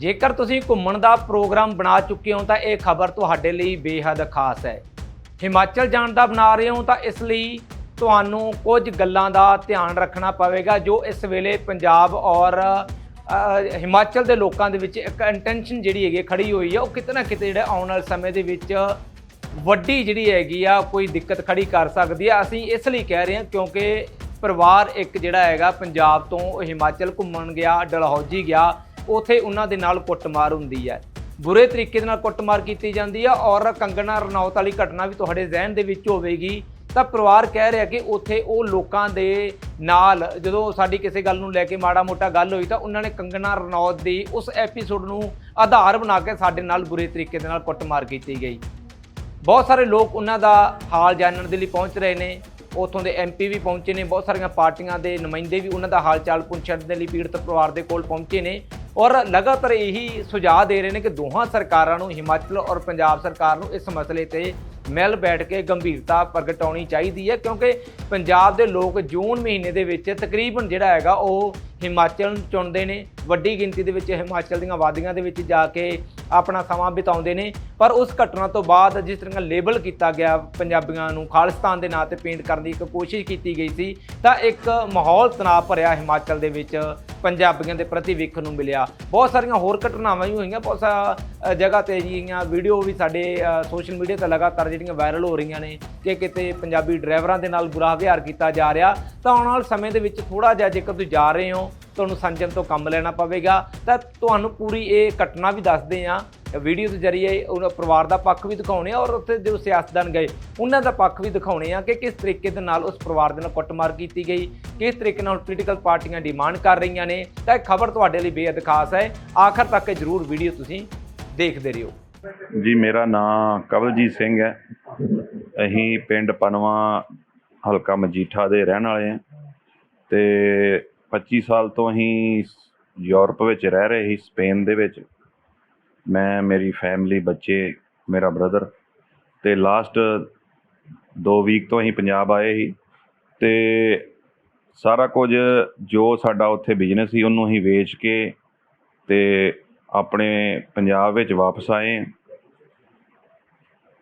ਜੇਕਰ ਤੁਸੀਂ ਘੁੰਮਣ ਦਾ ਪ੍ਰੋਗਰਾਮ ਬਣਾ ਚੁੱਕੇ ਹੋ ਤਾਂ ਇਹ ਖਬਰ ਤੁਹਾਡੇ ਲਈ ਬੇਹੱਦ ਖਾਸ ਹੈ। ਹਿਮਾਚਲ ਜਾਣ ਦਾ ਬਣਾ ਰਹੇ ਹੋ ਤਾਂ ਇਸ ਲਈ ਤੁਹਾਨੂੰ ਕੁਝ ਗੱਲਾਂ ਦਾ ਧਿਆਨ ਰੱਖਣਾ ਪਵੇਗਾ, ਜੋ ਇਸ ਵੇਲੇ ਪੰਜਾਬ ਔਰ ਹਿਮਾਚਲ ਦੇ ਲੋਕਾਂ ਦੇ ਵਿੱਚ ਇੱਕ ਇੰਟੈਂਸ਼ਨ ਜਿਹੜੀ ਹੈਗੀ ਹੈ, ਖੜੀ ਹੋਈ ਹੈ। ਉਹ ਕਿਤੇ ਨਾ ਕਿਤੇ ਜਿਹੜਾ ਆਉਣ ਵਾਲੇ ਸਮੇਂ ਦੇ ਵਿੱਚ ਵੱਡੀ ਜਿਹੜੀ ਹੈਗੀ ਆ, ਕੋਈ ਦਿੱਕਤ ਖੜੀ ਕਰ ਸਕਦੀ ਆ ਅਸੀਂ ਇਸ ਲਈ ਕਹਿ ਰਹੇ ਹਾਂ ਕਿਉਂਕਿ ਪਰਿਵਾਰ ਇੱਕ ਜਿਹੜਾ ਹੈਗਾ, ਪੰਜਾਬ ਤੋਂ ਹਿਮਾਚਲ ਘੁੰਮਣ ਗਿਆ, ਡਲਹੌਜੀ ਗਿਆ। ਉਥੇ ਉਹਨਾਂ ਦੇ ਨਾਲ ਕੁੱਟਮਾਰ ਹੁੰਦੀ ਹੈ। ਬੁਰੇ ਤਰੀਕੇ ਦੇ ਨਾਲ ਕੁੱਟਮਾਰ ਕੀਤੀ ਜਾਂਦੀ ਹੈ ਔਰ ਕੰਗਣਾ ਰਣੌਤ ਵਾਲੀ ਘਟਨਾ ਵੀ ਤੁਹਾਡੇ ਜ਼ਿਹਨ ਦੇ ਵਿੱਚ ਹੋਵੇਗੀ। ਤਾਂ ਪਰਿਵਾਰ ਕਹਿ ਰਿਹਾ ਕਿ ਉੱਥੇ ਉਹ ਲੋਕਾਂ ਦੇ ਨਾਲ, ਜਦੋਂ ਸਾਡੀ ਕਿਸੇ ਗੱਲ ਨੂੰ ਲੈ ਕੇ ਮਾੜਾ ਮੋਟਾ ਗੱਲ ਹੋਈ ਤਾਂ ਉਹਨਾਂ ਨੇ ਕੰਗਣਾ ਰਣੌਤ ਦੀ ਉਸ ਐਪੀਸੋਡ ਨੂੰ ਆਧਾਰ ਬਣਾ ਕੇ ਸਾਡੇ ਨਾਲ ਬੁਰੇ ਤਰੀਕੇ ਦੇ ਨਾਲ ਕੁੱਟਮਾਰ ਕੀਤੀ ਗਈ। ਬਹੁਤ ਸਾਰੇ ਲੋਕ ਉਹਨਾਂ ਦਾ ਹਾਲ ਜਾਣਨ ਦੇ ਲਈ ਪਹੁੰਚ ਰਹੇ ਨੇ। ਉਥੋਂ ਦੇ ਐਮਪੀ ਵੀ ਪਹੁੰਚੇ ਨੇ। ਬਹੁਤ ਸਾਰੀਆਂ ਪਾਰਟੀਆਂ ਦੇ ਨੁਮਾਇੰਦੇ ਵੀ ਉਹਨਾਂ ਦਾ ਹਾਲ ਚਾਲ ਪੁੱਛਣ ਦੇ ਲਈ ਪੀੜਤ ਪਰਿਵਾਰ ਦੇ ਕੋਲ ਪਹੁੰਚੇ ਨੇ। ਔਰ ਲਗਾਤਾਰ ਇਹੀ ਸੁਝਾਅ ਦੇ ਰਹੇ ਨੇ ਕਿ ਦੋਹਾਂ ਸਰਕਾਰਾਂ ਨੂੰ, ਹਿਮਾਚਲ ਔਰ ਪੰਜਾਬ ਸਰਕਾਰ ਨੂੰ ਇਸ ਮਸਲੇ ਤੇ ਮਿਲ ਬੈਠ ਕੇ ਗੰਭੀਰਤਾ ਪ੍ਰਗਟਾਉਣੀ ਚਾਹੀਦੀ ਹੈ, ਕਿਉਂਕਿ ਪੰਜਾਬ ਦੇ ਲੋਕ ਜੂਨ ਮਹੀਨੇ ਦੇ ਵਿੱਚ ਤਕਰੀਬਨ ਜਿਹੜਾ ਹੈਗਾ ਉਹ ਹਿਮਾਚਲ ਚੁਣਦੇ ਨੇ, ਵੱਡੀ ਗਿਣਤੀ ਦੇ ਵਿੱਚ ਹਿਮਾਚਲ ਦੀਆਂ ਵਾਦੀਆਂ ਦੇ ਵਿੱਚ ਜਾ ਕੇ ਆਪਣਾ ਸਮਾਂ ਬਿਤਾਉਂਦੇ ਨੇ। ਪਰ ਉਸ ਘਟਨਾ ਤੋਂ ਬਾਅਦ ਜਿਸ ਤਰ੍ਹਾਂ ਲੇਬਲ ਕੀਤਾ ਗਿਆ ਪੰਜਾਬੀਆਂ ਨੂੰ ਖਾਲਿਸਤਾਨ ਦੇ ਨਾਂ ਤੇ ਪੇਂਟ ਕਰਨ ਦੀ ਇੱਕ ਕੋਸ਼ਿਸ਼ ਕੀਤੀ ਗਈ ਸੀ, ਤਾਂ ਇੱਕ ਮਾਹੌਲ ਤਣਾਅ ਭਰਿਆ ਹਿਮਾਚਲ ਦੇ ਵਿੱਚ ਪੰਜਾਬੀਆਂ ਦੇ ਪ੍ਰਤੀ ਵੇਖਣ ਨੂੰ ਮਿਲਿਆ। ਬਹੁਤ ਸਾਰੀਆਂ ਹੋਰ ਘਟਨਾਵਾਂ ਵੀ ਹੋਈਆਂ, ਬਹੁਤ ਸਾ ਜਗ੍ਹਾ ਤੇ ਜੀਆਂ ਵੀਡੀਓ ਵੀ ਸਾਡੇ ਸੋਸ਼ਲ ਮੀਡੀਆ ਤੇ ਲਗਾਤਾਰ ਜਿਹੜੀਆਂ ਵਾਇਰਲ ਹੋ ਰਹੀਆਂ ਨੇ ਕਿ ਕਿਤੇ ਪੰਜਾਬੀ ਡਰਾਈਵਰਾਂ ਦੇ ਨਾਲ ਬੁਰਾ ਵਿਹਾਰ ਕੀਤਾ ਜਾ ਰਿਹਾ। ਤਾਂ ਆਉਣ ਵਾਲੇ ਸਮੇਂ ਦੇ ਵਿੱਚ ਥੋੜਾ ਜਿਹਾ ਜੇਕਰ ਤੁਸੀਂ ਜਾ ਰਹੇ ਹੋ, ਤੁਹਾਨੂੰ ਸੰਜਮ ਤੋਂ ਕੰਮ ਲੈਣਾ ਪਵੇਗਾ। ਤਾਂ ਤੁਹਾਨੂੰ ਪੂਰੀ ਇਹ ਘਟਨਾ ਵੀ ਦੱਸਦੇ ਆ ਵੀਡੀਓ ਦੇ ਜ਼ਰੀਏ ਉਹਨਾਂ ਪਰਿਵਾਰ ਦਾ ਪੱਖ ਵੀ ਦਿਖਾਉਣੇ ਆ ਔਰ ਉੱਥੇ ਜੋ ਸਿਆਸਤਦਾਨ ਗਏ, ਉਹਨਾਂ ਦਾ ਪੱਖ ਵੀ ਦਿਖਾਉਣੇ ਆ ਕਿ ਕਿਸ ਤਰੀਕੇ ਦੇ ਨਾਲ ਉਸ ਪਰਿਵਾਰ ਦੇ ਨਾਲ ਕੁੱਟਮਾਰ ਕੀਤੀ ਗਈ, ਕਿਸ ਤਰੀਕੇ ਨਾਲ ਪੋਲੀਟੀਕਲ ਪਾਰਟੀਆਂ ਡਿਮਾਂਡ ਕਰ ਰਹੀਆਂ ਨੇ, ਤਾਂ ਇਹ ਖਬਰ ਤੁਹਾਡੇ ਲਈ ਬੇਅਦ ਖਾਸ ਹੈ। ਆਖਰ ਤੱਕ ਜ਼ਰੂਰ ਵੀਡੀਓ ਤੁਸੀਂ ਦੇਖਦੇ ਰਹੋ। ਜੀ, ਮੇਰਾ ਨਾਮ ਕਵਲਜੀਤ ਸਿੰਘ ਹੈ। ਅਸੀਂ ਪਿੰਡ ਪਨਵਾ, ਹਲਕਾ ਮਜੀਠਾ ਦੇ ਰਹਿਣ ਵਾਲੇ ਹਾਂ। ਤੇ 25 ਸਾਲ ਤੋਂ ਅਸੀਂ ਯੂਰਪ ਵਿੱਚ ਰਹਿ ਰਹੇ ਸੀ, ਸਪੇਨ ਦੇ ਵਿੱਚ। ਮੈਂ, ਮੇਰੀ ਫੈਮਿਲੀ ਬੱਚੇ, ਮੇਰਾ ਬ੍ਰਦਰ ਤੇ ਲਾਸਟ 2 ਵੀਕ ਤੋਂ ਅਸੀਂ ਪੰਜਾਬ ਆਏ ਸੀ ਤੇ ਸਾਰਾ ਕੁਝ ਜੋ ਸਾਡਾ ਉੱਥੇ ਬਿਜ਼ਨਸ ਸੀ ਉਹਨੂੰ ਅਸੀਂ ਵੇਚ ਕੇ ਤੇ ਆਪਣੇ ਪੰਜਾਬ ਵਿੱਚ ਵਾਪਸ ਆਏ ਹਾਂ।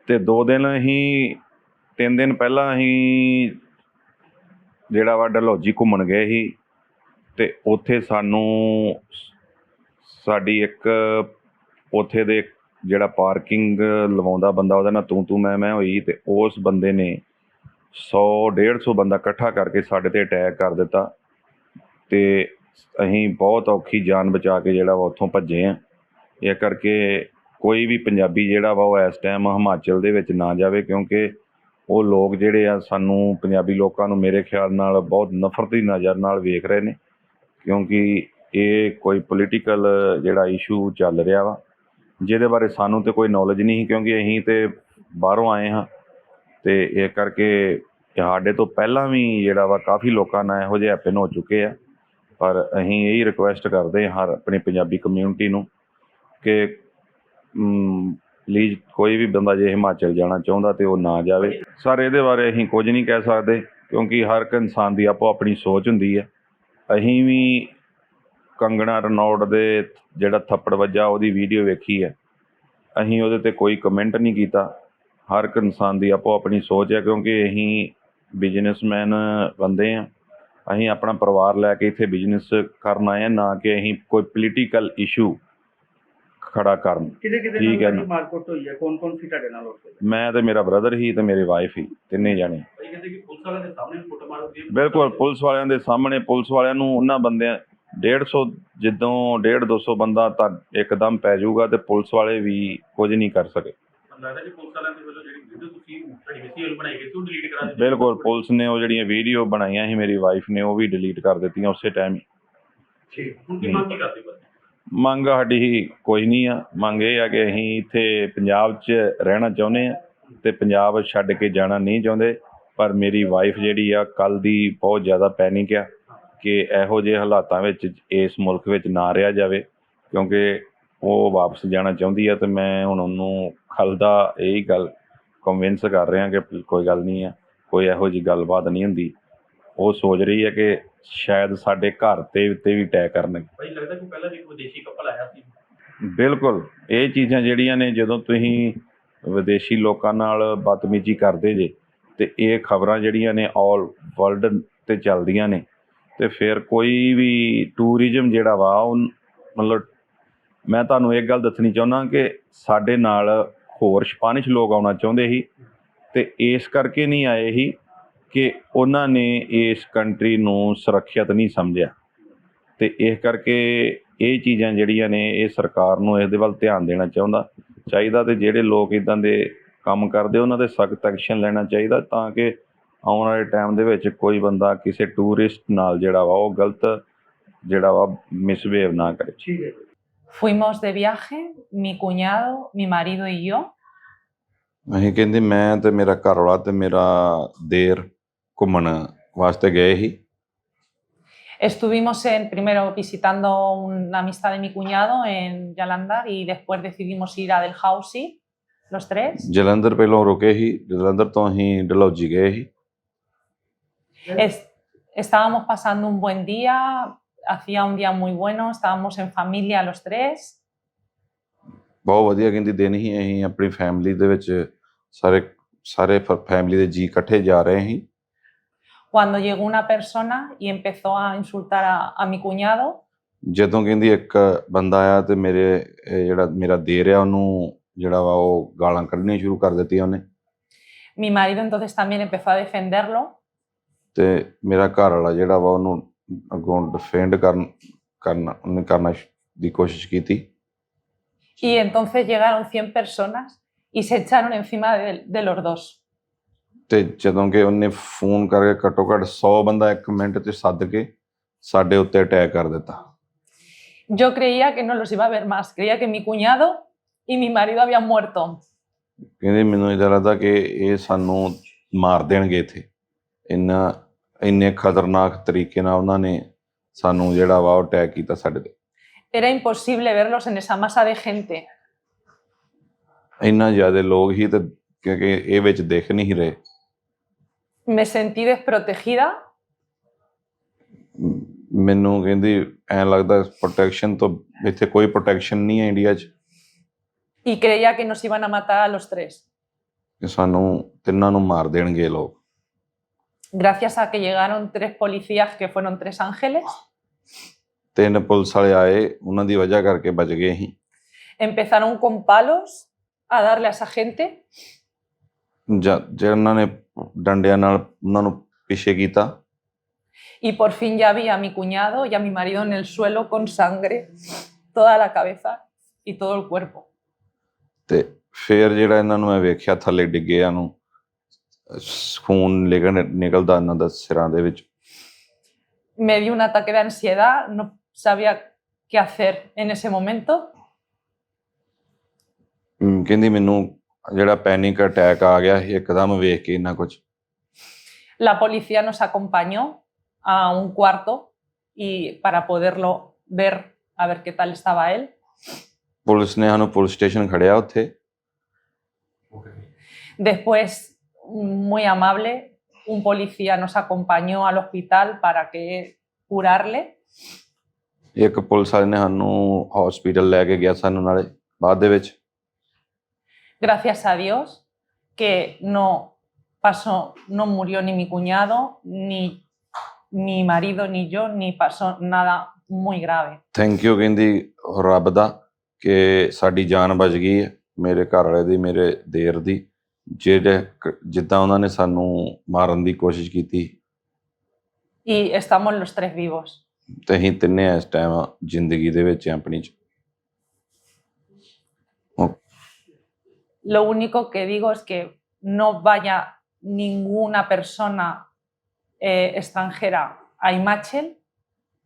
ਤੇ 2 ਦਿਨ ਅਸੀਂ 3 ਦਿਨ ਪਹਿਲਾਂ ਅਸੀਂ ਜਿਹੜਾ ਵਾ ਡਲਹੌਜੀ ਘੁੰਮਣ ਗਏ ਸੀ ਤੇ ਉੱਥੇ ਸਾਨੂੰ ਸਾਡੀ ਇੱਕ ਉੱਥੇ ਦੇ ਜਿਹੜਾ ਪਾਰਕਿੰਗ ਲਵਾਉਂਦਾ ਬੰਦਾ, ਉਹਦੇ ਨਾਲ ਤੂੰ ਤੂੰ ਮੈਂ ਮੈਂ ਹੋਈ ਤੇ ਉਸ ਬੰਦੇ ਨੇ 100 150 ਬੰਦਾ ਇਕੱਠਾ ਕਰਕੇ ਸਾਡੇ ਤੇ ਅਟੈਕ ਕਰ ਦਿੱਤਾ ਤੇ ਅਸੀਂ ਬਹੁਤ ਔਖੀ ਜਾਨ ਬਚਾ ਕੇ ਜਿਹੜਾ ਵਾ ਉੱਥੋਂ ਭੱਜੇ ਆ। ਇਹ ਕਰਕੇ ਕੋਈ ਵੀ ਪੰਜਾਬੀ ਜਿਹੜਾ ਵਾ ਉਹ ਇਸ ਟਾਈਮ ਹਿਮਾਚਲ ਦੇ ਵਿੱਚ ਨਾ ਜਾਵੇ ਕਿਉਂਕਿ ਉਹ ਲੋਕ ਜਿਹੜੇ ਆ ਸਾਨੂੰ ਪੰਜਾਬੀ ਲੋਕਾਂ ਨੂੰ ਮੇਰੇ ਖਿਆਲ ਨਾਲ ਬਹੁਤ ਨਫ਼ਰਤੀ ਨਜ਼ਰ ਨਾਲ ਵੇਖ ਰਹੇ ਨੇ ਕਿਉਂਕਿ ਇਹ ਕੋਈ ਪੋਲੀਟੀਕਲ ਜਿਹੜਾ ਇਸ਼ੂ ਚੱਲ ਰਿਹਾ ਵਾ। ਜਿਹਦੇ ਬਾਰੇ ਸਾਨੂੰ ਤੇ ਕੋਈ ਨੌਲੇਜ ਨਹੀਂ ਸੀ, ਕਿਉਂਕਿ ਅਸੀਂ ਤੇ ਬਾਹਰੋਂ ਆਏ ਹਾਂ। ਤੇ ਇਹ ਕਰਕੇ ਸਾਡੇ ਤੋਂ ਪਹਿਲਾਂ ਵੀ ਜਿਹੜਾ ਵਾ ਕਾਫੀ ਲੋਕਾਂ ਨਾਲ ਇਹੋ ਜਿਹੇ ਹੈਪਨ ਹੋ ਚੁੱਕੇ ਆ। ਪਰ ਅਸੀਂ ਇਹੀ ਰਿਕੁਐਸਟ ਕਰਦੇ ਹਾਂ ਹਰ ਆਪਣੀ ਪੰਜਾਬੀ ਕਮਿਊਨਿਟੀ ਨੂੰ ਕਿ ਪਲੀਜ਼ ਕੋਈ ਵੀ ਬੰਦਾ ਜੇ ਹਿਮਾਚਲ ਜਾਣਾ ਚਾਹੁੰਦਾ ਤੇ ਉਹ ਨਾ ਜਾਵੇ। ਸਰ, ਇਹਦੇ ਬਾਰੇ ਅਸੀਂ ਕੁਝ ਨਹੀਂ ਕਹਿ ਸਕਦੇ, ਕਿਉਂਕਿ ਹਰ ਇੱਕ ਇਨਸਾਨ ਦੀ ਆਪੋ ਆਪਣੀ ਸੋਚ ਹੁੰਦੀ ਹੈ ਅਸੀਂ ਵੀ ਕੰਗਣਾ ਰਣੌੜ ਦੇ ਜਿਹੜਾ ਥੱਪੜ ਵੱਜਾ ਉਹਦੀ ਵੀਡੀਓ ਵੇਖੀ ਹੈ। ਅਸੀਂ ਉਹਦੇ ਤੇ ਕੋਈ ਕਮੈਂਟ ਨਹੀਂ ਕੀਤਾ। ਹਰ ਇੱਕ ਇਨਸਾਨ ਦੀ ਆਪੋ ਆਪਣੀ ਸੋਚ ਹੈ ਕਿਉਂਕਿ ਅਸੀਂ ਬਿਜ਼ਨਸਮੈਨ ਬੰਦੇ ਆ ਅਸੀਂ ਆਪਣਾ ਪਰਿਵਾਰ ਲੈ ਕੇ ਇੱਥੇ ਬਿਜ਼ਨਸ ਕਰਨ ਆਏ ਹਾਂ ਨਾ ਕਿ ਅਸੀਂ ਕੋਈ ਪੋਲੀਟੀਕਲ ਇਸ਼ੂ ਖੜਾ ਕਰਨ। ਕਿਹਦੇ ਕਿਹਦੇ ਠੀਕ ਹੈ ਨਾਲ ਨਾ। ਮਾਰਕੁੱਟ ਹੋਈ ਹੈ? ਕੌਣ ਕੌਣ ਸੀ ਤੁਹਾਡੇ ਨਾਲ ਉੱਥੇ? ਮੈਂ ਤੇ ਮੇਰਾ ਬ੍ਰਦਰ ਹੀ ਤੇ ਮੇਰੇ ਵਾਈਫ ਹੀ ਤਿੰਨੇ ਜਾਣੇ। ਭਾਈ ਕਹਿੰਦੇ ਕਿ ਪੁਲਿਸ ਵਾਲਿਆਂ ਦੇ ਸਾਹਮਣੇ ਫੁੱਟ ਮਾਰ ਹੁੰਦੀ ਹੈ। ਬਿਲਕੁਲ ਪੁਲਿਸ ਵਾਲਿਆਂ ਦੇ ਸਾਹਮਣੇ ਪੁਲਿਸ ਵਾਲਿਆਂ ਨੂੰ ਉਹਨਾਂ ਬੰਦਿਆਂ 150 ਜਿੱਦੋਂ 1.5 200 ਬੰਦਾ ਤਾਂ ਇੱਕਦਮ ਪੈ ਜਾਊਗਾ ਤੇ ਪੁਲਿਸ ਵਾਲੇ ਵੀ ਕੁਝ ਨਹੀਂ ਕਰ ਸਕੇ। ਲੱਗਦਾ ਕਿ ਪੁਲਿਸ ਵਾਲਿਆਂ ਦੇ ਵੱਲੋਂ ਜਿਹੜੀ ਵੀਡੀਓ ਤੁਸੀਂ ਤੁਹਾਡੀ ਵੀਡੀਓ ਬਣਾਈ ਗਈ ਸੀ ਉਹ ਡਿਲੀਟ ਕਰਾ ਦਿੱਤੀ। ਬਿਲਕੁਲ ਪੁਲਿਸ ਨੇ ਉਹ ਜਿਹੜੀਆਂ ਵੀਡੀਓ ਬਣਾਈਆਂ ਸੀ ਮੇਰੀ ਵਾਈਫ ਨੇ ਉਹ ਵੀ ਡਿਲੀਟ ਕਰ ਦਿੱਤੀਆਂ ਉਸੇ ਟਾਈਮ ਹੀ। ਠੀਕ ਹੁਣ ਕੀ ਮੰਗ ਕਰਦੇ ਬਸ ਮੰਗ ਸਾਡੀ ਕੋਈ ਨਹੀਂ ਆ। ਮੰਗ ਇਹ ਆ ਕਿ ਅਸੀਂ ਇੱਥੇ ਪੰਜਾਬ 'ਚ ਰਹਿਣਾ ਚਾਹੁੰਦੇ ਆ ਤੇ ਪੰਜਾਬ ਛੱਡ ਕੇ ਜਾਣਾ ਨਹੀਂ ਚਾਹੁੰਦੇ ਪਰ ਮੇਰੀ ਵਾਈਫ ਜਿਹੜੀ ਆ ਕੱਲ ਦੀ ਬਹੁਤ ਜ਼ਿਆਦਾ ਪੈਨਿਕ ਆ। ਕਿ ਇਹੋ ਜਿਹੇ ਹਾਲਾਤਾਂ ਵਿੱਚ ਇਸ ਮੁਲਕ ਵਿੱਚ ਨਾ ਰਿਹਾ ਜਾਵੇ ਕਿਉਂਕਿ ਉਹ ਵਾਪਸ ਜਾਣਾ ਚਾਹੁੰਦੀ ਆ ਤੇ ਮੈਂ ਹੁਣ ਉਹਨੂੰ ਕੱਲ ਦਾ ਇਹੀ ਗੱਲ ਕਨਵਿੰਸ ਕਰ ਰਿਹਾ ਕਿ ਕੋਈ ਗੱਲ ਨਹੀਂ ਆ ਕੋਈ ਇਹੋ ਜਿਹੀ ਗੱਲਬਾਤ ਨਹੀਂ ਹੁੰਦੀ। ਉਹ ਸੋਚ ਰਹੀ ਹੈ ਕਿ ਸ਼ਾਇਦ ਸਾਡੇ ਘਰ ਤੇ ਉੱਤੇ ਵੀ ਅਟੈਕ ਕਰਨਗੇ। ਭਾਈ ਲੱਗਦਾ ਕਿ ਪਹਿਲਾਂ ਵੀ ਇੱਕ ਵਿਦੇਸ਼ੀ ਕਪਲ ਆਇਆ ਸੀ? ਬਿਲਕੁਲ ਇਹ ਚੀਜ਼ਾਂ ਜਿਹੜੀਆਂ ਨੇ ਜਦੋਂ ਤੁਸੀਂ ਵਿਦੇਸ਼ੀ ਲੋਕਾਂ ਨਾਲ ਬਦਤਮੀਜ਼ੀ ਕਰਦੇ ਜੇ ਤੇ ਇਹ ਖਬਰਾਂ ਜਿਹੜੀਆਂ ਨੇ ਆਲ ਵਰਲਡ ਤੇ ਚੱਲਦੀਆਂ ਨੇ ਤੇ ਫਿਰ ਕੋਈ ਵੀ ਟੂਰਿਜ਼ਮ ਜਿਹੜਾ ਵਾ, ਉਹ ਮਤਲਬ ਮੈਂ ਤੁਹਾਨੂੰ ਇੱਕ ਗੱਲ ਦੱਸਣੀ ਚਾਹੁੰਦਾ ਕਿ ਸਾਡੇ ਨਾਲ ਹੋਰ ਸਪੈਨਿਸ਼ ਲੋਕ ਆਉਣਾ ਚਾਹੁੰਦੇ ਸੀ ਤੇ ਇਸ ਕਰਕੇ ਨਹੀਂ ਆਏ ਸੀ ਕਿ ਉਹਨਾਂ ਨੇ ਇਸ ਕੰਟਰੀ ਨੂੰ ਸੁਰੱਖਿਅਤ ਨਹੀਂ ਸਮਝਿਆ। ਤੇ ਇਸ ਕਰਕੇ ਇਹ ਚੀਜ਼ਾਂ ਜਿਹੜੀਆਂ ਨੇ, ਇਹ ਸਰਕਾਰ ਨੂੰ ਇਸ ਦੇ ਵੱਲ ਧਿਆਨ ਦੇਣਾ ਚਾਹੁੰਦਾ। ਚਾਹੀਦਾ ਤੇ ਜਿਹੜੇ ਲੋਕ ਇਦਾਂ ਦੇ ਕੰਮ ਕਰਦੇ, ਉਹਨਾਂ ਦੇ ਸਖਤ ਐਕਸ਼ਨ ਲੈਣਾ ਚਾਹੀਦਾ ਤਾਂ ਕਿ ਆਉਣ ਵਾਲੇ ਟਾਈਮ ਦੇ ਵਿੱਚ ਕੋਈ ਬੰਦਾ ਕਿਸੇ ਟੂਰਿਸਟ ਨਾਲ ਜਿਹੜਾ ਵਾ ਉਹ ਗਲਤ ਜਿਹੜਾ ਵਾ ਮਿਸਬਿਹੇਵ ਨਾ ਕਰੇ ਠੀਕ ਹੈ Fuimos de viaje, mi cuñado, mi marido y yo. ਅਸੀਂ ਕਹਿੰਦੇ ਮੈਂ ਤੇ ਮੇਰਾ ਘਰ ਵਾਲਾ ਤੇ ਮੇਰਾ ਦੇਰ ਘੁੰਮਣ ਵਾਸਤੇ ਗਏ ਸੀ Estuvimos en, primero visitando una amistad de mi cuñado en Yalandar y después decidimos ir a Delhousie, los tres. Jalandhar ਪਹਿਲਾਂ ਰੁਕੇ ਸੀ ਜਲੰਧਰ ਤੋਂ ਅਸੀਂ ਡਲਹੌਜੀ ਗਏ ਸੀ Es- estábamos pasando un buen día, hacía un día muy bueno, estábamos en familia los tres. ਬਹੁਤ ਵਧੀਆ ਕਹਿੰਦੀ ਦਿਨ ਹੀ ਅਸੀਂ ਆਪਣੀ ਫੈਮਿਲੀ ਦੇ ਵਿੱਚ ਸਾਰੇ ਸਾਰੇ ਫੈਮਿਲੀ ਦੇ ਜੀ ਇਕੱਠੇ ਜਾ ਰਹੇ ਸੀ Cuando llegó una persona y empezó a insultar a, a mi cuñado, ਜਦੋਂ ਕਹਿੰਦੀ ਇੱਕ ਬੰਦਾ ਆਇਆ ਤੇ ਮੇਰੇ ਇਹ ਜਿਹੜਾ ਮੇਰਾ ਦੇਰ ਆ ਉਹਨੂੰ ਜਿਹੜਾ ਵਾ ਉਹ ਗਾਲਾਂ ਕੱਢਣੀਆਂ ਸ਼ੁਰੂ ਕਰ ਦਿੱਤੀਆਂ ਉਹਨੇ mi marido entonces también empezó a defenderlo ਤੇ ਮੇਰਾ ਘਰ ਵਾਲਾ ਜਿਹੜਾ ਵਾ ਉਹਨੂੰ ਅੱਗੋਂ ਡਿਫੈਂਡ ਕਰਨ ਕਰਨਾ ਉਹਨੇ ਕਰਨਾ ਸ਼- ਦੀ ਕੋਸ਼ਿਸ਼ ਕੀਤੀ y entonces llegaron 100 personas y se echaron encima de, de los dos. ਤੇ ਜਦੋਂ ਕਿ ਉਹਨੇ ਫੋਨ ਕਰਕੇ ਘੱਟੋ ਘੱਟ 100 ਬੰਦਾ ਇੱਕ ਮਿੰਟ ਤੇ ਸੱਦ ਕੇ ਸਾਡੇ ਉੱਤੇ ਅਟੈਕ ਕਰ ਦਿੱਤਾ Yo creía que no los iba a ver más, creía que mi cuñado y mi marido habían muerto. ਕਹਿੰਦੇ ਮੈਨੂੰ ਇਦਾਂ ਲੱਗਦਾ ਕਿ ਇਹ ਸਾਨੂੰ ਮਾਰ ਦੇਣਗੇ ਇੱਥੇ ਇੰਨਾ ਇੰਨੇ ਖਤਰਨਾਕ ਤਰੀਕੇ ਨਾਲ ਉਹਨਾਂ ਨੇ ਸਾਨੂੰ ਜਿਹੜਾ ਵਾ ਉਹ ਅਟੈਕ ਕੀਤਾ ਸਾਡੇ ਤੇ। Era imposible verlos en esa masa de gente. ਇੰਨਾ ਜ਼ਿਆਦਾ ਲੋਕ ਹੀ ਤੇ ਕਿਉਂਕਿ ਇਹ ਵਿੱਚ ਦਿਖ ਨਹੀਂ ਰਹੇ। Me sentí desprotegida. ਮੈਨੂੰ ਕਹਿੰਦੀ ਐਂ ਲੱਗਦਾ ਪ੍ਰੋਟੈਕਸ਼ਨ ਤੋਂ ਇੱਥੇ ਕੋਈ ਪ੍ਰੋਟੈਕਸ਼ਨ ਨਹੀਂ ਹੈ ਇੰਡੀਆ 'ਚ। Y creía que nos iban a matar a los tres. ਕਿ ਸਾਨੂੰ ਤਿੰਨਾਂ ਨੂੰ ਮਾਰ ਦੇਣਗੇ ਲੋਕ। Gracias a que llegaron tres policías que fueron tres ángeles, ਤਿੰਨ ਪੁਲਿਸ ਵਾਲੇ ਆਏ ਉਹਨਾਂ ਦੀ ਵਜ੍ਹਾ ਕਰਕੇ ਬਚ ਗਏ ਅਸੀਂ empezaron con palos a darle a esa gente ਜਾਂ ਜਿਹਨਾਂ ਨੇ ਡੰਡਿਆਂ ਨਾਲ ਉਹਨਾਂ ਨੂੰ ਪਿੱਛੇ ਕੀਤਾ y por fin ya vi a mi cuñado y a mi marido en el suelo con sangre, toda la cabeza y todo el cuerpo. ਤੇ ਫਿਰ ਜਿਹੜਾ ਇਹਨਾਂ ਨੂੰ ਮੈਂ ਵੇਖਿਆ ਥੱਲੇ ਡਿੱਗਿਆਂ ਨੂੰ ਸ- ਖੂਨ ਨਿਕਲ ਨਿਕਲਦਾ ਇਹਨਾਂ ਦਾ ਸਿਰਾਂ ਦੇ ਵਿੱਚ Me dio un ataque de ansiedad, no sabía qué hacer en ese momento. ਹਮ, ਕਹਿੰਦੀ ਮੈਨੂੰ ਜਿਹੜਾ ਪੈਨਿਕ ਅਟੈਕ ਆ ਗਿਆ ਸੀ ਇੱਕਦਮ ਵੇਖ ਕੇ ਇੰਨਾ ਕੁਝ La policía nos acompañó a un cuarto y para poderlo ver, a ver qué tal estaba él. Police ਨੇ ਸਾਨੂੰ ਪੁਲਿਸ ਸਟੇਸ਼ਨ ਖੜਿਆ ਉੱਥੇ Después, muy amable, un policía nos acompañó al hospital para que curarle. ਇੱਕ police ਵਾਲੇ ਨੇ ਸਾਨੂੰ hospital ਲੈ ਕੇ ਗਿਆ ਸਾਨੂੰ ਨਾਲੇ ਬਾਅਦ ਦੇ ਵਿੱਚ Gracias a Dios que no pasó, no murió ni mi cuñado, ni mi marido, ni yo, ni pasó nada muy grave. Thank you ਕਹਿੰਦੀ ਰੱਬ ਦਾ ਕਿ ਸਾਡੀ ਜਾਨ ਬਚ ਗਈ ਹੈ ਮੇਰੇ ਘਰ ਵਾਲੇ ਦੀ ਮੇਰੇ ਦੇਰ ਦੀ ਜਿਹੜੇ ਕ- ਜਿੱਦਾਂ ਉਹਨਾਂ ਨੇ ਸਾਨੂੰ ਮਾਰਨ ਦੀ ਕੋਸ਼ਿਸ਼ ਕੀਤੀ Y estamos los tres vivos. ਤੇ ਅਸੀਂ ਤਿੰਨੇ ਇਸ ਟਾਈਮ ਜ਼ਿੰਦਗੀ ਦੇ ਵਿੱਚ ਹਾਂ ਆਪਣੀ ਚ Lo único que digo es que no vaya ninguna persona eh, extranjera a Imachel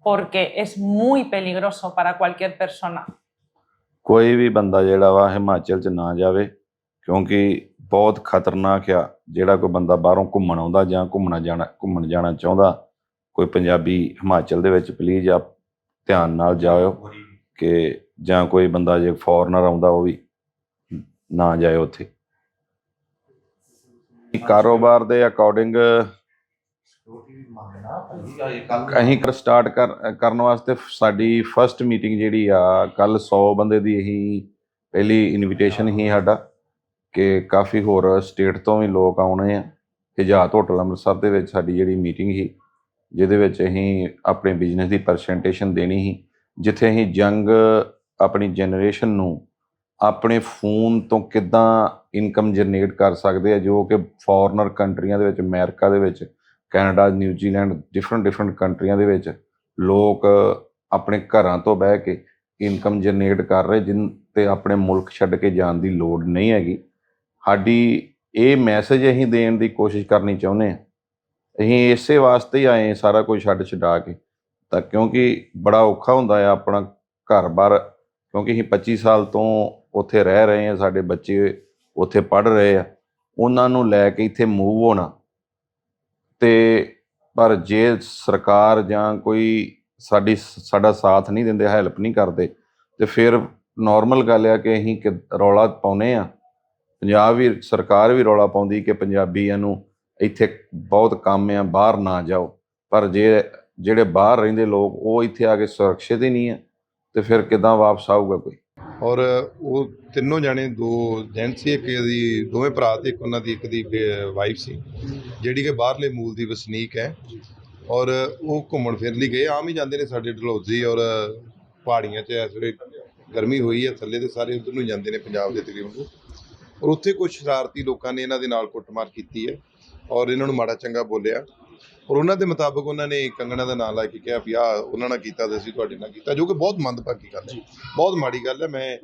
porque es muy peligroso para cualquier persona. ਕੋਈ ਵੀ ਬੰਦਾ ਜਿਹੜਾ ਵਾ ਹਿਮਾਚਲ ਚ ਨਾ ਜਾਵੇ ਕਿਉਂਕਿ ਬਹੁਤ ਖਤਰਨਾਕ ਆ, ਜਿਹੜਾ ਕੋਈ ਬੰਦਾ ਬਾਹਰੋਂ ਘੁੰਮਣ ਆਉਂਦਾ ਜਾਂ ਘੁੰਮਣਾ ਜਾਣਾ, ਘੁੰਮਣ ਜਾਣਾ ਚਾਹੁੰਦਾ, ਕੋਈ ਪੰਜਾਬੀ ਹਿਮਾਚਲ ਦੇ ਵਿੱਚ ਪਲੀਜ਼ ਆਪ ਧਿਆਨ ਨਾਲ ਜਾਇਓ ਕਿ ਜਾਂ ਕੋਈ ਬੰਦਾ ਜੇ ਫੋਰਨਰ ਆਉਂਦਾ ਉਹ ਵੀ ਨਾ ਜਾਏ ਉੱਥੇ। ਕਾਰੋਬਾਰ ਦੇ ਅਕੋਰਡਿੰਗ ਅਸੀਂ ਕਰ ਸਟਾਰਟ ਕਰ, ਕਰਨ ਵਾਸਤੇ ਸਾਡੀ ਫਰਸਟ ਮੀਟਿੰਗ ਜਿਹੜੀ ਆ ਕੱਲ 100 ਬੰਦੇ ਦੀ ਇਹੀ ਪਹਿਲੀ ਇਨਵੀਟੇਸ਼ਨ ਹੀ ਸਾਡਾ। ਕਿ ਕਾਫੀ ਹੋਰ ਸਟੇਟ ਤੋਂ ਵੀ ਲੋਕ ਆਉਣੇ ਆ। ਹਿਜਾਤ ਹੋਟਲ ਅੰਮ੍ਰਿਤਸਰ ਦੇ ਵਿੱਚ ਸਾਡੀ ਜਿਹੜੀ ਮੀਟਿੰਗ ਸੀ, ਜਿਹਦੇ ਵਿੱਚ ਅਸੀਂ ਆਪਣੇ ਬਿਜ਼ਨਸ ਦੀ ਪ੍ਰੈਜੈਂਟੇਸ਼ਨ ਦੇਣੀ ਸੀ, ਜਿੱਥੇ ਅਸੀਂ ਯੰਗ ਆਪਣੀ ਜਨਰੇਸ਼ਨ ਨੂੰ ਆਪਣੇ ਫੋਨ ਤੋਂ ਕਿੱਦਾਂ ਇਨਕਮ ਜਨਰੇਟ ਕਰ ਸਕਦੇ ਆ, ਜੋ ਕਿ ਫੋਰਨਰ ਕੰਟਰੀਆਂ ਦੇ ਵਿੱਚ, ਅਮਰੀਕਾ ਦੇ ਵਿੱਚ, ਕੈਨੇਡਾ ਨਿਊਜ਼ੀਲੈਂਡ ਡਿਫਰੈਂਟ ਡਿਫਰੈਂਟ ਕੰਟਰੀਆਂ ਦੇ ਵਿੱਚ ਲੋਕ ਆਪਣੇ ਘਰਾਂ ਤੋਂ ਬਹਿ ਕੇ ਇਨਕਮ ਜਨਰੇਟ ਕਰ ਰਹੇ, ਜਿਨ ਤੇ ਆਪਣੇ ਮੁਲਕ ਛੱਡ ਕੇ ਜਾਣ ਦੀ ਲੋੜ ਨਹੀਂ ਹੈਗੀ। ਸਾਡੀ ਇਹ ਮੈਸੇਜ ਅਸੀਂ ਦੇਣ ਦੀ ਕੋਸ਼ਿਸ਼ ਕਰਨੀ ਚਾਹੁੰਦੇ ਹਾਂ। ਅਸੀਂ ਇਸੇ ਵਾਸਤੇ ਹੀ ਆਏ ਸਾਰਾ ਕੁਝ ਛੱਡ ਛਡਾ ਕੇ। ਤਾਂ ਕਿਉਂਕਿ ਬੜਾ ਔਖਾ ਹੁੰਦਾ ਆ ਆਪਣਾ ਘਰ-ਬਾਰ, ਕਿਉਂਕਿ ਅਸੀਂ 25 ਸਾਲ ਤੋਂ ਉੱਥੇ ਰਹਿ ਰਹੇ ਹਾਂ, ਸਾਡੇ ਬੱਚੇ ਉੱਥੇ ਪੜ੍ਹ ਰਹੇ ਆ। ਉਹਨਾਂ ਨੂੰ ਲੈ ਕੇ ਇੱਥੇ ਮੂਵ ਹੋਣਾ। ਤੇ ਪਰ ਜੇ ਸਰਕਾਰ ਜਾਂ ਕੋਈ ਸਾਡੀ ਸਾਡਾ ਸਾਥ ਨਹੀਂ ਦਿੰਦੇ ਹੈਲਪ ਨਹੀਂ ਕਰਦੇ, ਤੇ ਫਿਰ ਨਾਰਮਲ ਗੱਲ ਆ ਕਿ ਅਸੀਂ ਕਿ ਰੌਲਾ ਪਾਉਨੇ ਆ ਪੰਜਾਬ ਵੀ, ਸਰਕਾਰ ਵੀ ਰੌਲਾ ਪਾਉਂਦੀ ਕਿ ਪੰਜਾਬੀਆਂ ਨੂੰ ਇੱਥੇ ਬਹੁਤ ਕੰਮ ਆ, ਬਾਹਰ ਨਾ ਜਾਓ। ਪਰ ਜੇ, ਜਿਹੜੇ ਬਾਹਰ ਰਹਿੰਦੇ ਲੋਕ, ਉਹ ਇੱਥੇ ਆ ਕੇ ਸੁਰੱਖਿਅਤ ਹੀ ਨਹੀਂ ਆ, ਤੇ ਫਿਰ ਕਿਦਾਂ ਵਾਪਸ ਆਊਗਾ ਕੋਈ? ਔਰ ਉਹ ਤਿੰਨੋਂ ਜਾਣੇ, ਦੋ ਜੈਂਟ ਸੀ, ਇੱਕ ਦੀ ਦੋਵੇਂ ਭਰਾ ਤੇ ਇੱਕ ਉਹਨਾਂ ਦੀ, ਇੱਕ ਦੀ ਵਾਈਫ ਸੀ, ਜਿਹੜੀ ਕਿ ਬਾਹਰਲੇ ਮੂਲ ਦੀ ਵਸਨੀਕ ਹੈ। ਔਰ ਉਹ ਘੁੰਮਣ ਫਿਰਨ ਲਈ ਗਏ, ਆਮ ਹੀ ਜਾਂਦੇ ਨੇ ਸਾਡੇ ਡਲਹੌਜ਼ੀ, ਔਰ ਪਹਾੜੀਆਂ 'ਚ ਇਸ ਵੇਲੇ ਗਰਮੀ ਹੋਈ ਹੈ, ਥੱਲੇ ਤੇ ਸਾਰੇ ਉਧਰ ਨੂੰ ਜਾਂਦੇ ਨੇ ਪੰਜਾਬ ਦੇ ਤਕਰੀਬਨ। ਤੋਂ ਔਰ ਉੱਥੇ ਕੁਝ ਸ਼ਰਾਰਤੀ ਲੋਕਾਂ ਨੇ ਇਹਨਾਂ ਦੇ ਨਾਲ ਕੁੱਟਮਾਰ ਕੀਤੀ ਹੈ ਔਰ ਇਹਨਾਂ ਨੂੰ ਮਾੜਾ ਚੰਗਾ ਬੋਲਿਆ। ਔਰ ਉਹਨਾਂ ਦੇ ਮੁਤਾਬਕ ਉਹਨਾਂ ਨੇ ਕੰਗਣਾ ਦਾ ਨਾਮ ਲਾ ਕੇ ਕਿਹਾ ਵੀ ਆਹ ਉਹਨਾਂ ਨਾਲ ਕੀਤਾ ਤੇ ਅਸੀਂ ਤੁਹਾਡੇ ਨਾਲ ਕੀਤਾ ਜੋ ਕਿ ਬਹੁਤ ਮੰਦਭਾਗੀ ਗੱਲ ਹੈ। ਬਹੁਤ ਮਾੜੀ ਗੱਲ ਹੈ। ਮੈਂ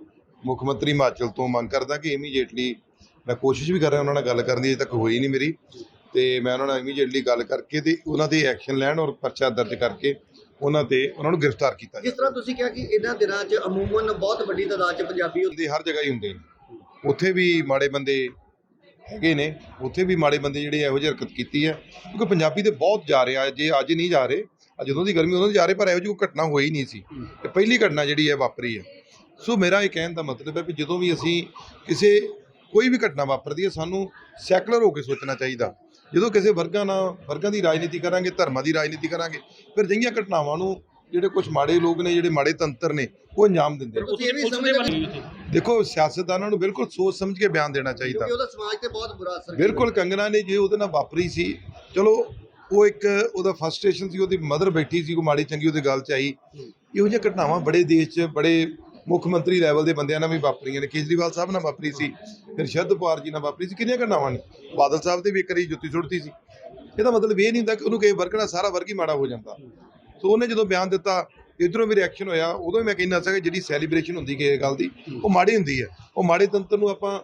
ਮੁੱਖ ਮੰਤਰੀ ਹਿਮਾਚਲ ਤੋਂ ਮੰਗ ਕਰਦਾ ਕਿ ਇਮੀਡੀਏਟਲੀ ਮੈਂ ਕੋਸ਼ਿਸ਼ ਵੀ ਕਰ ਰਿਹਾ ਉਹਨਾਂ ਨਾਲ ਗੱਲ ਕਰਨ ਦੀ ਅਜੇ ਤੱਕ ਹੋਈ ਨਹੀਂ ਮੇਰੀ। ਤੇ ਮੈਂ ਉਹਨਾਂ ਨਾਲ ਇਮੀਡੀਏਟਲੀ ਗੱਲ ਕਰਕੇ ਤੇ ਉਹਨਾਂ ਤੇ ਐਕਸ਼ਨ ਲੈਣ ਔਰ ਪਰਚਾ ਦਰਜ ਕਰਕੇ ਉਹਨਾਂ ਤੇ ਉਹਨਾਂ ਨੂੰ ਗ੍ਰਿਫਤਾਰ ਕੀਤਾ ਜਿਸ ਤਰ੍ਹਾਂ ਤੁਸੀਂ ਕਿਹਾ ਕਿ ਇਹਨਾਂ ਦਿਨਾਂ 'ਚ ਅਮੂਮਨ ਬਹੁਤ ਵੱਡੀ ਤਾਦਾਦ 'ਚ ਪੰਜਾਬੀ ਹੁੰਦੇ ਹਰ ਜਗ੍ਹਾ ਹੀ ਹੁੰਦੇ ਨੇ। ਉੱਥੇ ਵੀ ਮਾੜੇ ਬੰਦੇ ਹੈਗੇ ਨੇ, ਉੱਥੇ ਵੀ ਮਾੜੇ ਬੰਦੇ ਜਿਹੜੇ ਇਹੋ ਜਿਹੀ ਹਰਕਤ ਕੀਤੀ ਹੈ, ਕਿਉਂਕਿ ਪੰਜਾਬੀ ਤੇ ਬਹੁਤ ਜਾ ਰਹੇ ਆ ਜੇ ਅੱਜ ਨਹੀਂ ਜਾ ਰਹੇ, ਅੱਜ ਜਦੋਂ ਦੀ ਗਰਮੀ, ਉਦੋਂ ਦੀ ਜਾ ਰਹੇ, ਪਰ ਇਹੋ ਜਿਹੀ ਕੋਈ ਘਟਨਾ ਹੋਈ ਨਹੀਂ ਸੀ। ਤੇ ਪਹਿਲੀ ਘਟਨਾ ਜਿਹੜੀ ਹੈ ਵਾਪਰੀ ਹੈ। ਸੋ ਮੇਰਾ ਇਹ ਕਹਿਣ ਦਾ ਮਤਲਬ ਹੈ ਵੀ ਜਦੋਂ ਵੀ ਅਸੀਂ ਕਿਸੇ ਕੋਈ ਵੀ ਘਟਨਾ ਵਾਪਰਦੀ ਹੈ, ਸਾਨੂੰ ਸੈਕੂਲਰ ਹੋ ਕੇ ਸੋਚਣਾ ਚਾਹੀਦਾ। ਜਦੋਂ ਕਿਸੇ ਵਰਗਾਂ ਨਾਲ, ਵਰਗਾਂ ਦੀ ਰਾਜਨੀਤੀ ਕਰਾਂਗੇ, ਧਰਮਾਂ ਦੀ ਰਾਜਨੀਤੀ ਕਰਾਂਗੇ, ਫਿਰ ਜਿਹੀਆਂ ਘਟਨਾਵਾਂ ਨੂੰ ਜਿਹੜੇ ਕੁਝ ਮਾੜੇ ਲੋਕ ਨੇ ਜਿਹੜੇ ਮਾੜੇ ਤੰਤਰ ਨੇ ਉਹ ਅੰਜਾਮ ਦਿੰਦੇ ਨੇ। ਤੁਸੀਂ ਇਹ ਵੀ ਪੁਲਿਸ ਨੇ ਸਮਝਦੇ ਬਣੀ ਉੱਥੇ ਦੇਖੋ ਸਿਆਸਤਦਾਨਾਂ ਨੂੰ ਬਿਲਕੁਲ ਸੋਚ ਸਮਝ ਕੇ ਬਿਆਨ ਦੇਣਾ ਚਾਹੀਦਾ। ਕਿਉਂਕਿ ਉਹਦਾ ਸਮਾਜ ਤੇ ਬਹੁਤ ਬੁਰਾ ਅਸਰ ਕੀਤਾ। ਬਿਲਕੁਲ ਕੰਗਨਾ ਨੇ ਜੇ ਉਹਦੇ ਨਾਲ ਵਾਪਰੀ ਸੀ ਚਲੋ ਉਹ ਇੱਕ ਉਹਦਾ ਫਰਸਟ੍ਰੇਸ਼ਨ ਸੀ ਉਹਦੀ ਮਦਰ ਬੈਠੀ ਸੀ ਉਹ ਮਾੜੀ ਚੰਗੀ ਉਹਦੀ ਗੱਲ ਚ ਆਈ। ਇਹੋ ਜਿਹੀਆਂ ਘਟਨਾਵਾਂ ਬੜੇ ਦੇਸ਼ 'ਚ ਬੜੇ ਮੁੱਖ ਮੰਤਰੀ ਲੈਵਲ ਦੇ ਬੰਦਿਆਂ ਨਾਲ ਵੀ ਵਾਪਰੀਆਂ ਨੇ। ਕੇਜਰੀਵਾਲ ਸਾਹਿਬ ਨਾਲ ਵਾਪਰੀ ਸੀ ਫਿਰ ਸ਼ਰਦ ਪਵਾਰ ਜੀ ਨਾਲ ਵਾਪਰੀ ਸੀ। ਕਿੰਨੀਆਂ ਘਟਨਾਵਾਂ ਨੇ? ਬਾਦਲ ਸਾਹਿਬ ਤੇ ਵੀ ਇੱਕ ਵਾਰੀ ਜੁੱਤੀ ਸੁੱਟਤੀ ਸੀ। ਇਹਦਾ ਮਤਲਬ ਇਹ ਨਹੀਂ ਹੁੰਦਾ ਕਿ ਉਹਨੂੰ ਵਰਗ ਨਾਲ ਸਾਰਾ ਵਰਗ ਹੀ ਮਾੜਾ ਹੋ ਜਾਂਦਾ। ਸੋ ਉਹਨੇ ਜਦੋਂ ਬਿਆਨ ਦਿੱਤਾ ਇਧਰੋਂ ਵੀ ਰਿਐਕਸ਼ਨ ਹੋਇਆ ਉਦੋਂ ਹੀ ਮੈਂ ਕਹਿੰਦਾ ਸੀਗਾ ਜਿਹੜੀ ਸੈਲੀਬ੍ਰੇਸ਼ਨ ਹੁੰਦੀ ਕਿਸੇ ਗੱਲ ਦੀ ਉਹ ਮਾੜੀ ਹੁੰਦੀ ਹੈ। ਉਹ ਮਾੜੇ ਤੰਤਰ ਨੂੰ ਆਪਾਂ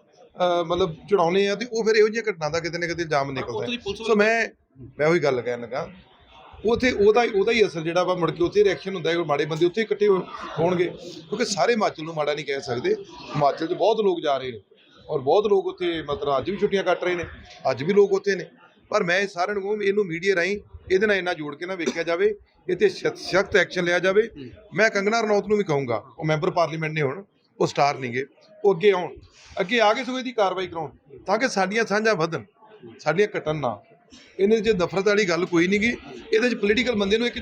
ਮਤਲਬ ਚੜਾਉਨੇ ਆ ਤੇ ਉਹ ਫਿਰ ਇਹੋ ਜਿਹੀਆਂ ਘਟਨਾ ਦਾ ਕਿਤੇ ਨਾ ਕਿਤੇ ਇਲਜ਼ਾਮ ਨਿਕਲਦਾ। ਸੋ ਮੈਂ ਮੈਂ ਉਹੀ ਗੱਲ ਕਹਿਣ ਲੱਗਾ। ਉਥੇ ਉਹਦਾ ਹੀ- ਉਹਦਾ ਹੀ ਅਸਰ ਜਿਹੜਾ ਵਾ ਮੁੜ ਕੇ ਉੱਥੇ ਰਿਐਕਸ਼ਨ ਹੁੰਦਾ ਹੈ ਮਾੜੇ ਬੰਦੇ ਉੱਥੇ ਇਕੱਠੇ ਹੋਣਗੇ। ਕਿਉਂਕਿ ਸਾਰੇ ਹਿਮਾਚਲ ਨੂੰ ਮਾੜਾ ਨਹੀਂ ਕਹਿ ਸਕਦੇ। ਹਿਮਾਚਲ 'ਚ ਬਹੁਤ ਲੋਕ ਜਾ ਰਹੇ ਨੇ ਔਰ ਬਹੁਤ ਲੋਕ ਉੱਥੇ ਮਤਲਬ ਅੱਜ ਵੀ ਛੁੱਟੀਆਂ ਕੱਟ ਰਹੇ ਨੇ ਅੱਜ ਵੀ ਲੋਕ ਉੱਥੇ ਨੇ। ਪਰ ਮੈਂ ਸਾਰਿਆਂ ਨੂੰ ਵੀ ਇਹਨੂੰ ਮੀਡੀਆ ਰਾਹੀਂ ਇਹਦੇ ਨਾਲ ਇੰਨਾ ਜੋੜ ਕੇ ਨਾ ਵੇਖਿਆ ਜਾਵੇ ਇਹ ਤੇ ਸਖਤ ਐਕਸ਼ਨ ਲਿਆ ਜਾਵੇ। ਮੈਂ ਕੰਗਨਾ ਰਣੌਤ ਨੂੰ ਵੀ ਕਹੂੰਗਾ ਉਹ ਮੈਂਬਰ ਪਾਰਲੀਮੈਂਟ ਨੇ ਹੁਣ ਉਹ ਸਟਾਰ ਨਹੀਂਗੇ ਉਹ ਅੱਗੇ ਆਉਣ ਅੱਗੇ ਆ ਕੇ ਸਗੋਂ ਇਹਦੀ ਕਾਰਵਾਈ ਕਰਾਉਣ ਤਾਂ ਕਿ ਸਾਡੀਆਂ ਸਾਂਝਾਂ ਵਧਣ ਸਾਡੀਆਂ ਘਟਣ ਨਾ। ਇਹਨੇ 'ਚ ਨਫ਼ਰਤ ਵਾਲੀ ਗੱਲ ਕੋਈ ਨਹੀਂਗੀ ਇਹਦੇ 'ਚ ਪੋਲੀਟੀਕਲ ਬੰਦੇ ਨੂੰ ਇੱਕ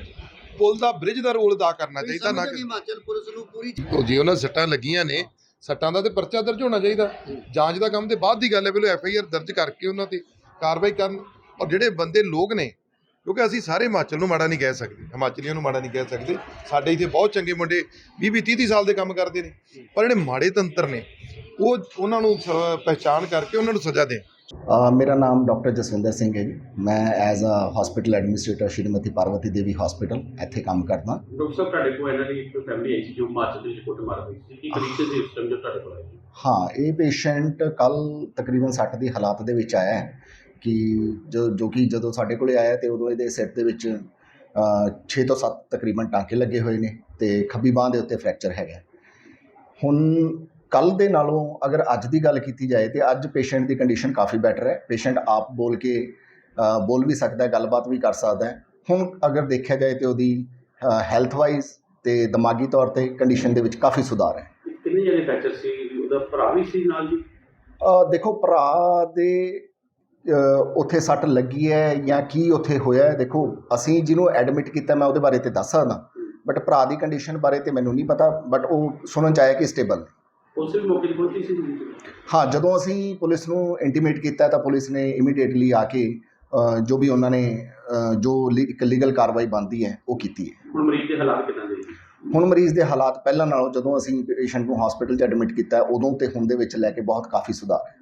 ਪੁਲ ਦਾ ਬ੍ਰਿਜ ਦਾ ਰੋਲ ਅਦਾ ਕਰਨਾ ਚਾਹੀਦਾ ਨਾ ਕਿ ਹਿਮਾਚਲ ਪੁਲਿਸ ਨੂੰ ਪੂਰੀ ਉਹ ਜੇ ਉਹਨਾਂ ਸੱਟਾਂ ਲੱਗੀਆਂ ਨੇ ਸੱਟਾਂ ਦਾ ਤੇ ਪਰਚਾ ਦਰਜ ਹੋਣਾ ਚਾਹੀਦਾ। ਜਾਂਚ ਦਾ ਕੰਮ ਤੇ ਬਾਅਦ ਦੀ ਗੱਲ ਹੈ ਪਹਿਲਾਂ ਐਫ ਆਈ ਆਰ ਦਰਜ ਕਰਕੇ ਉਹਨਾਂ ਤੇ ਕਾਰਵਾਈ ਕਰਨ। ਔਰ ਜਿਹੜੇ ਬੰਦੇ ਲੋਕ ਨੇ ਕਿਉਂਕਿ ਅਸੀਂ ਸਾਰੇ ਹਿਮਾਚਲ ਨੂੰ ਮਾੜਾ ਨਹੀਂ ਕਹਿ ਸਕਦੇ ਹਿਮਾਚਲੀਆਂ ਨੂੰ ਮਾੜਾ ਨਹੀਂ ਕਹਿ ਸਕਦੇ। ਸਾਡੇ ਇੱਥੇ ਬਹੁਤ ਚੰਗੇ ਮੁੰਡੇ 20 20 30 ਸਾਲ ਦੇ ਕੰਮ ਕਰਦੇ ਨੇ। ਪਰ ਜਿਹੜੇ ਮਾੜੇ ਤੰਤਰ ਨੇ ਉਹ ਉਹਨਾਂ ਨੂੰ ਪਹਿਚਾਣ ਕਰਕੇ ਉਹਨਾਂ ਨੂੰ ਸਜ਼ਾ ਦੇਣ। ਅ, ਮੇਰਾ ਨਾਮ ਡਾਕਟਰ ਜਸਵਿੰਦਰ ਸਿੰਘ ਹੈ ਜੀ। ਮੈਂ as a hospital administrator Shrimati Parvati Devi hospital ਇੱਥੇ ਕੰਮ ਕਰਦਾ। ਡਾਕਟਰ ਸਾਹਿਬ ਤੁਹਾਡੇ ਕੋਲ ਇਹਨਾਂ ਦੀ ਇੱਕ ਫੈਮਿਲੀ ਆਈ ਸੀ ਜੋ ਹਿਮਾਚਲ ਦੇ ਵਿੱਚ ਕੁੱਟ ਮਾਰ ਹੋਈ ਸੀ। ਕੀ ਕੰਡੀਸ਼ਨ ਸੀ ਉਸ ਟਾਈਮ ਜੋ ਤੁਹਾਡੇ ਕੋਲ ਆਈ ਹਾਂ ਇਹ ਪੇਸ਼ੈਂਟ ਕੱਲ ਤਕਰੀਬਨ 60 ਦੀ ਹਾਲਾਤ ਦੇ ਵਿੱਚ ਆਇਆ ਹੈ। ਕਿ ਜੋ ਜੋ ਕਿ ਜਦੋਂ ਸਾਡੇ ਕੋਲੇ ਆਇਆ ਤੇ ਉਦੋਂ ਇਹਦੇ ਸਿਰ ਦੇ ਵਿੱਚ 6 ਤੋਂ 7 ਤਕਰੀਬਨ ਟਾਂਕੇ ਲੱਗੇ ਹੋਏ ਨੇ ਤੇ ਖੱਬੀ ਬਾਹ ਦੇ ਉੱਤੇ ਫ੍ਰੈਕਚਰ ਹੈਗਾ। ਹੁਣ ਕੱਲ ਦੇ ਨਾਲੋਂ ਅਗਰ ਅੱਜ ਦੀ ਗੱਲ ਕੀਤੀ ਜਾਏ ਤੇ ਅੱਜ ਪੇਸ਼ੈਂਟ ਦੀ ਕੰਡੀਸ਼ਨ ਕਾਫੀ ਬੈਟਰ ਹੈ। ਪੇਸ਼ੈਂਟ ਆਪ ਬੋਲ ਕੇ ਬੋਲ ਵੀ ਸਕਦਾ ਹੈ ਗੱਲਬਾਤ ਵੀ ਕਰ ਸਕਦਾ ਹੈ। ਹੁਣ ਅਗਰ ਦੇਖਿਆ ਜਾਏ ਤੇ ਉਹਦੀ ਹੈਲਥ ਵਾਈਜ਼ ਤੇ ਦਿਮਾਗੀ ਤੌਰ ਤੇ ਕੰਡੀਸ਼ਨ ਦੇ ਵਿੱਚ ਕਾਫੀ ਸੁਧਾਰ ਹੈ। ਕਿੰਨੇ ਜਣੇ ਫੈਕਚਰ ਸੀ? ਉਹਦਾ ਭਰਾ ਵੀ ਸੀ ਨਾਲ ਜੀ? ਦੇਖੋ ਭਰਾ ਦੇ ਉੱਥੇ ਸੱਟ ਲੱਗੀ ਹੈ ਜਾਂ ਕੀ ਉੱਥੇ ਹੋਇਆ ਹੈ ਦੇਖੋ ਅਸੀਂ ਜਿਹਨੂੰ ਐਡਮਿਟ ਕੀਤਾ ਮੈਂ ਉਹਦੇ ਬਾਰੇ ਤੇ ਦੱਸ ਸਕਦਾ। ਬਟ ਭਰਾ ਦੀ ਕੰਡੀਸ਼ਨ ਬਾਰੇ ਤੇ ਮੈਨੂੰ ਨਹੀਂ ਪਤਾ ਬਟ ਉਹ ਸੁਣਨ ਚ ਆਇਆ ਕਿ ਸਟੇਬਲ ਉਸ ਵੀ ਮੌਕੇ ਤੇ ਪਹੁੰਚੀ ਸੀ ਹਾਂ ਜਦੋਂ ਅਸੀਂ ਪੁਲਿਸ ਨੂੰ ਇੰਟੀਮੇਟ ਕੀਤਾ ਤਾਂ ਪੁਲਿਸ ਨੇ ਇਮੀਡੀਏਟਲੀ ਆ ਕੇ ਜੋ ਵੀ ਉਹਨਾਂ ਨੇ ਜੋ ਇੱਕ ਲੀਗਲ ਕਾਰਵਾਈ ਬਣਦੀ ਹੈ ਉਹ ਕੀਤੀ ਹੈ। ਹੁਣ ਮਰੀਜ਼ ਦੇ ਹਾਲਾਤ ਕਿਦਾਂ ਦੇ ਹੁਣ ਮਰੀਜ਼ ਦੇ ਹਾਲਾਤ ਪਹਿਲਾਂ ਨਾਲੋਂ ਜਦੋਂ ਅਸੀਂ ਪੇਸ਼ੈਂਟ ਨੂੰ ਹਸਪੀਟਲ 'ਚ ਐਡਮਿਟ ਕੀਤਾ ਉਦੋਂ ਤੇ ਹੁਣ ਦੇ ਵਿੱਚ ਲੈ ਕੇ ਬਹੁਤ ਕਾਫੀ ਸੁਧਾਰ ਹੈ।